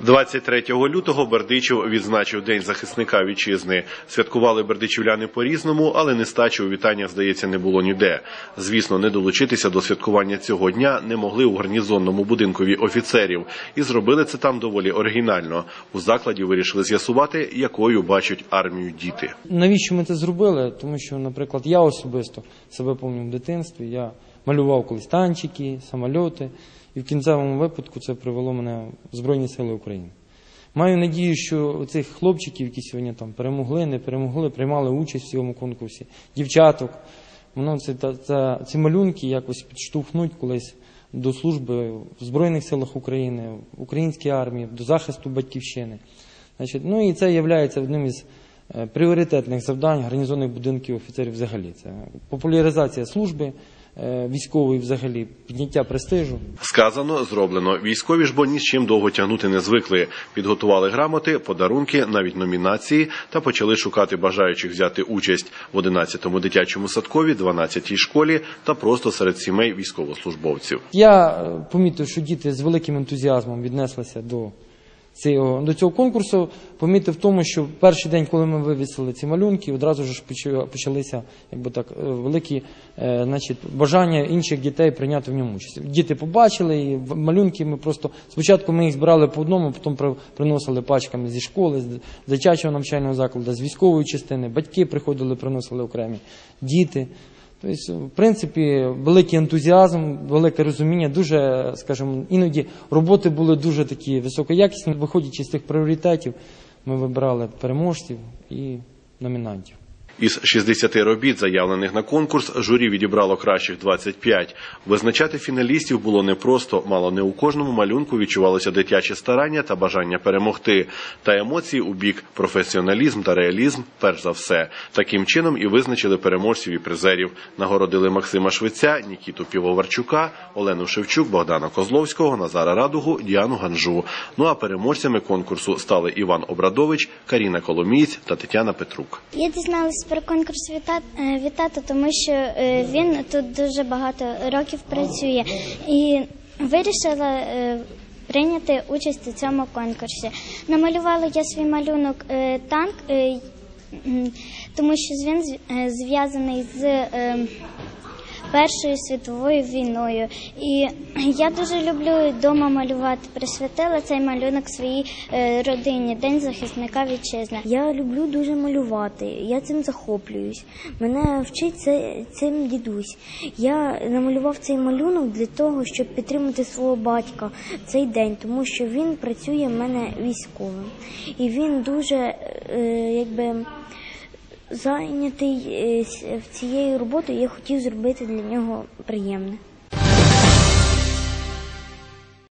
23 лютого Бердичів відзначив День захисника вітчизни. Святкували бердичівляни по-різному, але нестачі у вітаннях, здається, не було ніде. Звісно, не долучитися до святкування цього дня не могли у гарнізонному будинкові офіцерів, і зробили це там доволі оригінально. У закладі вирішили з'ясувати, якою бачать армію діти. Навіщо ми це зробили? Тому що, наприклад, я особисто себе пам'ятаю в дитинстві. Я малював колись танчики, самольоти, і в кінцевому випадку це привело мене в Збройні Сили України. Маю надію, що цих хлопчиків, які сьогодні там перемогли, не перемогли, приймали участь в цьому конкурсі, дівчаток, воно це, та, ці малюнки якось підштовхнуть колись до служби в Збройних силах України, в українській армії, до захисту батьківщини. Значить, ну і це є одним із е, пріоритетних завдань гарнізонних будинків офіцерів взагалі. Це популяризація служби е, військової взагалі, підняття престижу. Сказано, зроблено. Військові ж бо ні з чим довго тягнути не звикли. Підготували грамоти, подарунки, навіть номінації та почали шукати бажаючих взяти участь в 11-му дитячому садкові, 12-й школі та просто серед сімей військовослужбовців. Я е, помітив, що діти з великим ентузіазмом віднеслися до цього, до цього конкурсу. Помітив в тому, що перший день, коли ми вивісили ці малюнки, одразу ж почали- почалися якби так, е, великі е, значить, бажання інших дітей прийняти в ньому участь. Діти побачили, і малюнки ми просто спочатку ми їх збирали по одному, потім при- приносили пачками зі школи, з дитячого навчального закладу, з військової частини. Батьки приходили, приносили окремі діти. Тобто, в принципі, великий ентузіазм, велике розуміння, дуже, скажімо, іноді роботи були дуже такі високоякісні. Виходячи з тих пріоритетів, ми вибирали переможців і номінантів. Із 60 робіт, заявлених на конкурс, журі відібрало кращих 25. Визначати фіналістів було непросто. Мало не у кожному малюнку відчувалося дитяче старання та бажання перемогти. Та емоції у бік професіоналізм та реалізм перш за все. Таким чином і визначили переможців і призерів. Нагородили Максима Швеця, Нікіту Півоварчука, Олену Шевчук, Богдана Козловського, Назара Радугу, Діану Ганжу. Ну а переможцями конкурсу стали Іван Обрадович, Каріна Коломієць та Тетяна Петрук. Я дізналась про конкурс е, вітати, тому що е, він тут дуже багато років працює і вирішила е, прийняти участь у цьому конкурсі. Намалювала я свій малюнок танк, тому що він зв'язаний з. Першою світовою війною, і я дуже люблю вдома малювати. Присвятила цей малюнок своїй е, родині, День захисника вітчизни. Я люблю дуже малювати, я цим захоплююсь. Мене вчить це, цим дідусь. Я намалював цей малюнок для того, щоб підтримати свого батька в цей день, тому що він працює в мене військовим. І він дуже е, якби зайнятий е, цією роботою. Я хотів зробити для нього приємне.